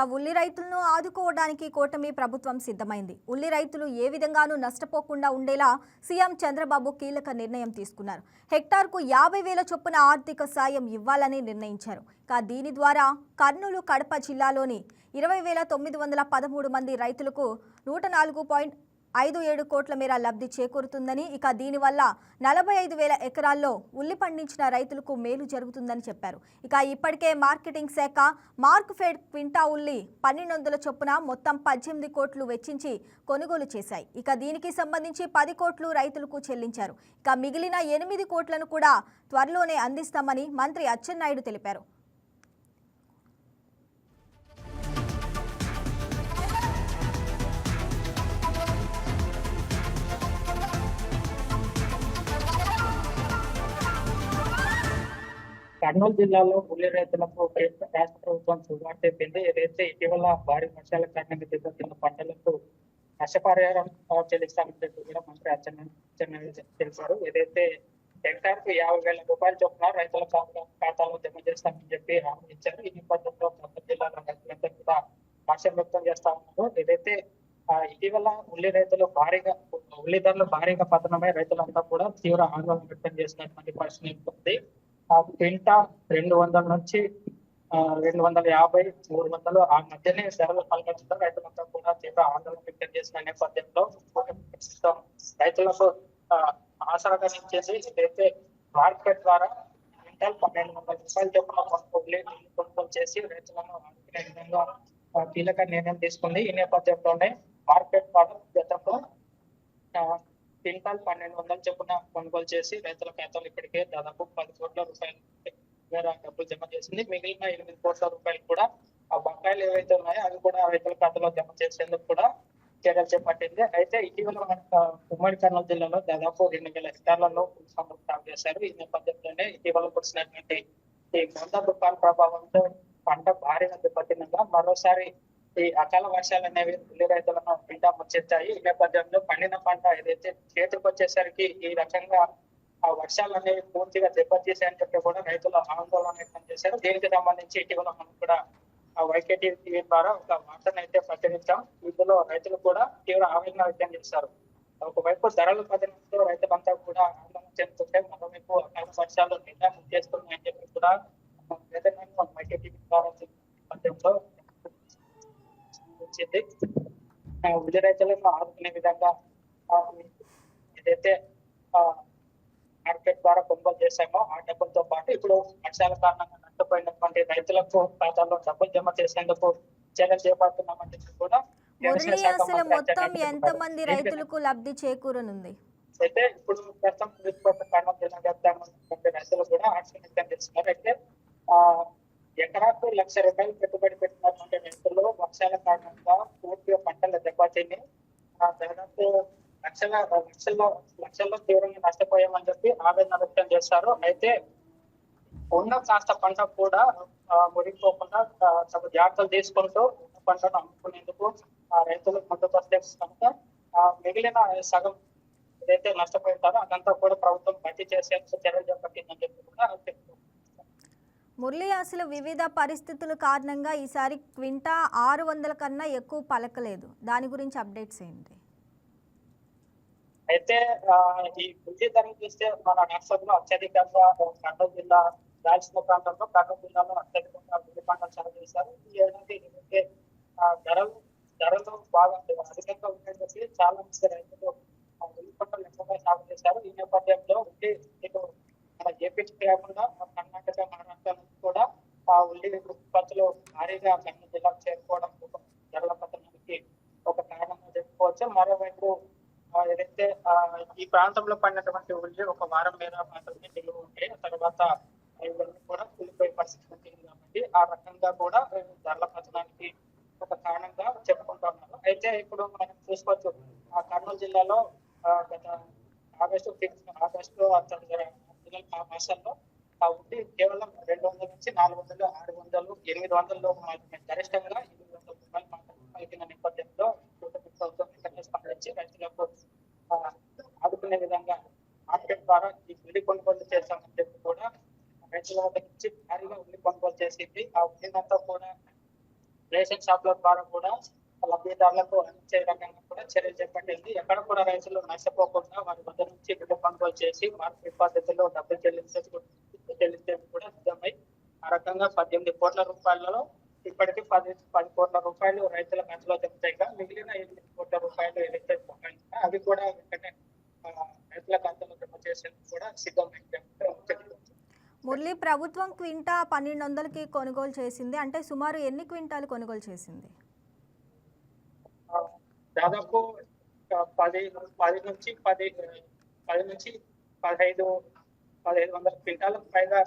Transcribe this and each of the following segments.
ఇక ఉల్లి రైతులను ఆదుకోవడానికి కూటమి ప్రభుత్వం సిద్ధమైంది. ఉల్లి రైతులు ఏ విధంగానూ నష్టపోకుండా ఉండేలా సీఎం చంద్రబాబు కీలక నిర్ణయం తీసుకున్నారు. హెక్టార్కు యాభై వేల చొప్పున ఆర్థిక సాయం ఇవ్వాలని నిర్ణయించారు. ఇక దీని ద్వారా కర్నూలు కడప జిల్లాలోని ఇరవై వేల తొమ్మిది వందల పదమూడు మంది రైతులకు నూట నాలుగు పాయింట్ ఐదు ఏడు కోట్ల మేర లబ్ధి చేకూరుతుందని ఇక దీనివల్ల నలభై ఐదు వేల ఎకరాల్లో ఉల్లి పండించిన రైతులకు మేలు జరుగుతుందని చెప్పారు. ఇక ఇప్పటికే మార్కెటింగ్ శాఖ మార్క్ ఫెడ్ క్వింటా ఉల్లి పన్నెండు వందల చొప్పున మొత్తం పద్దెనిమిది కోట్లు వెచ్చించి కొనుగోలు చేశాయి. ఇక దీనికి సంబంధించి పది కోట్లు రైతులకు చెల్లించారు. ఇక మిగిలిన ఎనిమిది కోట్లను కూడా త్వరలోనే అందిస్తామని మంత్రి అచ్చెన్నాయుడు తెలిపారు. కర్నూలు జిల్లాలో ఉల్లి రైతులకు రాష్ట్ర ప్రభుత్వం శుభవార్త చెప్పింది. ఏదైతే ఇటీవల భారీ వర్షాల కారణంగా దెబ్బతిన్న పంటలకు నష్టపరిహారం చెల్లిస్తామని చెప్పి కూడా మంత్రి అచ్చెన్న అచ్చెన్నాయుడు తెలిపారు. ఏదైతే హెక్టార్కు యాభై వేల రూపాయలు చొప్పున రైతుల ఖాతాలో జమ చేస్తామని చెప్పి హామీ ఇచ్చారు. ఈ నేపథ్యంలో కొత్త జిల్లాలో రైతులంతా కూడా హర్షం వ్యక్తం చేస్తా ఉన్నారు. ఏదైతే ఇటీవల ఉల్లి రైతులు భారీగా ఉల్లి ధరలు భారీగా పతనమై రైతులంతా కూడా తీవ్ర ఆందోళన వ్యక్తం చేసినటువంటి పరిస్థితి ఉంది ఆ క్వింటా రెండు వందల నుంచి రెండు వందల యాభై మూడు వందలు. ఆ మధ్యనే ధరలు పలకరించడం రైతులంతా కూడా తీవ్ర ఆందోళన వ్యక్తం చేసిన నేపథ్యంలో రైతులకు ఆ, ఆసరాగా మార్కెట్ ద్వారా క్వింటల్ పన్నెండు వందల రూపాయల చొప్పున కొనుగోలు కొనుగోలు చేసి రైతులను ఆదుకునే విధంగా కీలక నిర్ణయం తీసుకుంది. ఈ నేపథ్యంలోనే మార్కెట్ ద్వారా గతంలో క్వింటాల్ పన్నెండు వందల చొప్పున కొనుగోలు చేసి రైతుల ఖాతాలో ఇప్పటికే దాదాపు పది కోట్ల రూపాయలు మేర డబ్బులు జమ చేసింది. మిగిలిన ఎనిమిది కోట్ల రూపాయలు కూడా ఆ బకాయిలు ఏవైతే ఉన్నాయో అవి కూడా రైతుల ఖాతాలో జమ చేసేందుకు కూడా చర్యలు చేపట్టింది. అయితే ఇటీవల ఉమ్మడి కర్నూలు జిల్లాలో దాదాపు రెండు వేల హెక్టార్లలో సాగు చేశారు. ఈ నేపథ్యంలోనే ఇటీవల కురిసినటువంటి ఈ మంద తుఫాన్ ప్రభావంతో పంట భారీగా దెబ్బతిన్నగా మరోసారి ఈ అకాల వర్షాలు అనేవి ఉల్లి రైతులను పిండా ముచ్చెత్తాయి ఈ నేపథ్యంలో పండిన పంట ఏదైతే చేతికి వచ్చేసరికి ఈ రకంగా ఆ వర్షాలు అనేవి పూర్తిగా దెబ్బతీసాయని చెప్పి కూడా రైతులు ఆందోళన వ్యక్తం చేశారు. దీనికి సంబంధించి ఇటీవల మనం కూడా ఆ వైకేటీ టీవీ ద్వారా ఒక వార్తను అయితే ప్రచురించాం ఇందులో రైతులు కూడా తీవ్ర ఆవేదన వ్యక్తం చేశారు. ఒకవైపు ధరలు పతనంతో రైతులంతా కూడా ఆందోళన చెందుతుంటే మరోవైపు అకాల వర్షాలు నిండా ముచ్చేస్తున్నాయని చెప్పి కూడా వేదనను వైకేటీ ద్వారా నేపథ్యంలో వచ్చింది. రైతులను ఆదుకునే విధంగా ఏదైతే మార్కెట్ ద్వారా కొనుగోలు చేశామో ఆ డబ్బులతో పాటు ఇప్పుడు వర్షాల కారణంగా నష్టపోయినటువంటి రైతులకు ఖాతాలో డబ్బులు జమ చేసేందుకు చర్యలు చేపడుతున్నామని చెప్పి కూడా అసలు మొత్తం ఎంతమంది తెలిపారు. రైతులకు లబ్ధి చేకూరనుంది? అయితే ఇప్పుడు ప్రస్తుతం కర్నూలు జిల్లా వ్యాప్తంగా రైతులు కూడా వ్యక్తం చేస్తున్నారు అయితే ఎకరాకు లక్ష రూపాయలు పెట్టుబడి పెట్టినటువంటి రైతులు వర్షాల కారణంగా పూర్తిగా పంటల దెబ్బతిని ఆ దాదాపు లక్షల లక్షల్లో లక్షల్లో తీవ్రంగా నష్టపోయామని చెప్పి ఆవేదన వ్యక్తం చేస్తారు అయితే ఉన్న కాస్త పంట కూడా మురిగిపోకుండా తగు జాగ్రత్తలు తీసుకుంటూ ఉన్న పంటను అమ్ముకునేందుకు ఆ రైతులకు ముందుకు వస్తే కనుక ఆ, మిగిలిన సగం ఏదైతే నష్టపోయింటారో అదంతా కూడా ప్రభుత్వం భర్తీ చేసేందుకు చర్యలు చేపట్టిందని చెప్పి కూడా మురళి అసలు వివిధ పరిస్థితుల కారణంగా ఈసారి క్వింటా ఆరు వందల కన్నా ఎక్కువ పలకలేదు. దాని గురించి అప్డేట్స్ ఏంటి? అయితే ఈ బుద్ధి ధరలు చూస్తే మన రాష్ట్రంలో అత్యధికంగా కర్నూలు జిల్లా రాయలసీమ ప్రాంతంలో కర్నూలు జిల్లాలో అత్యధికంగా బుద్ధి పంటలు సాగు చేశారు. ఈ ఏడాది ఏదైతే ధరలు ధరలు బాగా అధికంగా ఉన్నాయని చెప్పి చాలా మంది రైతులు ఆ, పంటలు ఎక్కువగా సాగు చేశారు. ఈ నేపథ్యంలో ఉండి ఇటు మన ఏపీ కాకుండా ఆ ఉల్లి ఉత్పత్తులు భారీగా కర్నూలు జిల్లాకు చేరుకోవడం ఒక ధరల పతనానికి ఒక కారణంగా చెప్పుకోవచ్చు. మరోవైపు ఏదైతే ఆ, ఈ ప్రాంతంలో పడినటువంటి ఉల్లి ఒక వారం మీద మాత్రమే నిలువ ఉంటే తర్వాత ఇవన్నీ కూడా కూలిపోయే పరిస్థితి ఉంటుంది కాబట్టి ఆ రకంగా కూడా ధరల పతనానికి ఒక కారణంగా చెప్పుకుంటా ఉన్నారు అయితే ఇప్పుడు మనం చూసుకోవచ్చు ఆ కర్నూలు జిల్లాలో గత ఆగస్టు ఫిఫ్త్ ఆగస్టు ఆ తర్వాత జూలై ఆ ఆ ఉల్లి కేవలం రెండు వందల నుంచి నాలుగు వందలు ఆరు వందలు ఎనిమిది వందల మాత్రమే. గరిష్టంగా ఎనిమిది వందల రూపాయలు మాత్రమే పలికిన నేపథ్యంలో ప్రభుత్వం వెంటనే స్పందించి రైతులకు ఆదుకునే విధంగా మార్కెట్ ద్వారా ఈ ఉల్లి కొనుగోలు చేస్తామని చెప్పి కూడా రైతుల వద్ద నుంచి భారీగా ఉల్లి కొనుగోలు చేసింది. ఆ ఉల్లినంతా కూడా రేషన్ షాప్ల ద్వారా కూడా లబ్ధిదారులకు అందించే రకంగా కూడా చర్యలు చేపట్టింది. ఎక్కడ కూడా రైతులు నష్టపోకుండా వారి వద్ద నుంచి ఉల్లి కొనుగోలు చేసి మార్కెట్ పద్ధతిలో డబ్బులు చెల్లించే రకంగా పద్దెనిమిది కోట్ల రూపాయలలో ఇప్పటికీ పది పది కోట్ల రూపాయలు రైతుల ఖర్చులో జరుగుతాయిగా మిగిలిన ఎనిమిది కోట్ల రూపాయలు ఏదైతే అవి కూడా వెంటనే రైతుల ఖాతాలో జమ చేసేందుకు కూడా సిద్ధమైంది మురళి ప్రభుత్వం క్వింటా పన్నెండు వందలకి కొనుగోలు చేసింది. అంటే సుమారు ఎన్ని క్వింటాలు కొనుగోలు చేసింది? దాదాపు పది పది నుంచి పది పది నుంచి పదహైదు పదహైదు వందల క్వింటాలకు పైగా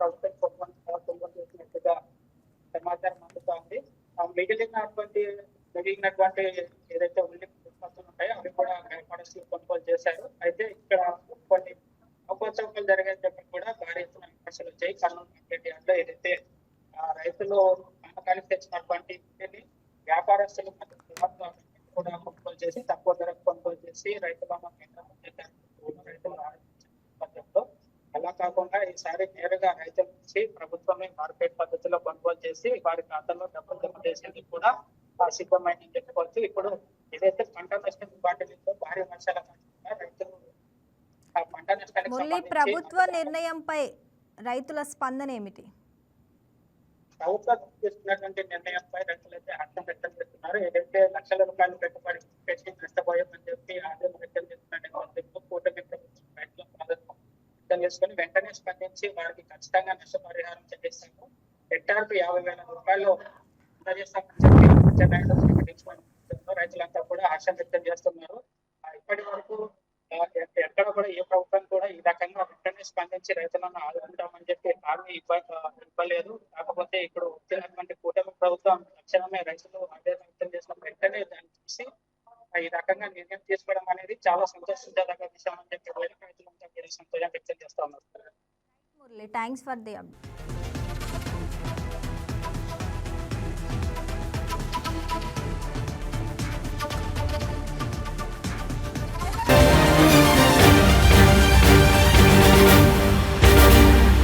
ప్రభుత్వం కొనుగోలు కొనుగోలు చేసినట్టుగా సమాచారం అందుతోంది. ఆ మిగిలినటువంటి మిగిలినటువంటి ఏదైతే ఉల్లి ఉత్పత్తులు ఉంటాయో అవి కూడా వ్యాపారస్తులు కొనుగోలు చేశారు. అయితే ఇక్కడ కొన్ని అపోత్సవాలు జరిగాయని చెప్పి కూడా భారీ ఎత్తున విమర్శలు వచ్చాయి. కర్నూలు మార్కెట్ యార్డ్లో ఏదైతే ఆ, రైతులు అమ్మకానికి తెచ్చినటువంటి వ్యాపారస్తులు కూడా కొనుగోలు చేసి తక్కువ ధరకు కొనుగోలు చేసి రైతులను రైతులు ఆలోచించిన అలా కాకుండా ఈసారి నేరుగా రైతుల నుంచి ప్రభుత్వమే మార్కెట్ పద్ధతిలో కొనుగోలు చేసి వారి ఖాతాలో డబ్బులు జమ చేసేందుకు కూడా సిద్ధమైందని చెప్పుకోవచ్చు. ఇప్పుడు ఏదైతే పంట నష్టం వాటిలో భారీ వర్షాల కారణంగా రైతులు ఆ పంట నష్టానికి ప్రభుత్వ నిర్ణయంపై రైతుల స్పందన ఏమిటి? ప్రభుత్వం తీసుకున్నటువంటి నిర్ణయంపై రైతులైతే హర్షం వ్యక్తం చేస్తున్నారు. ఏదైతే లక్షల రూపాయలు పెట్టుబడి పెట్టి నష్టపోయామని చెప్పి ఆందోళన వ్యక్తం చేస్తున్న నేపథ్యంలో కూటమి ప్రభుత్వం రైతుల బాధను వ్యక్తం చేసుకుని వెంటనే వారికి ఖచ్చితంగా నష్టపరిహారం చెల్లిస్తాము. హెక్టార్కు యాభై వేల రూపాయలు అందజేస్తామని చెప్పి రైతులంతా కూడా ఆశ వ్యక్తం చేస్తున్నారు. ఇప్పటి వరకు ఎక్కడ కూడా ఏ ప్రభుత్వం కూడా ఈ రకంగా వెంటనే స్పందించి రైతులను ఆదుకుంటామని చెప్పి హామీ ఇవ్వ ఆ, ఇవ్వలేదు. కాకపోతే ఇప్పుడు వచ్చినటువంటి కూటమి ప్రభుత్వం తక్షణమే రైతులు ఆవేదన వ్యక్తం చేసిన వెంటనే దాన్ని చూసి ఈ రకంగా నిర్ణయం తీసుకోవడం అనేది చాలా సంతోషించదగ్గ విషయం అని థ్యాంక్స్ ఫర్ ది అప్డేట్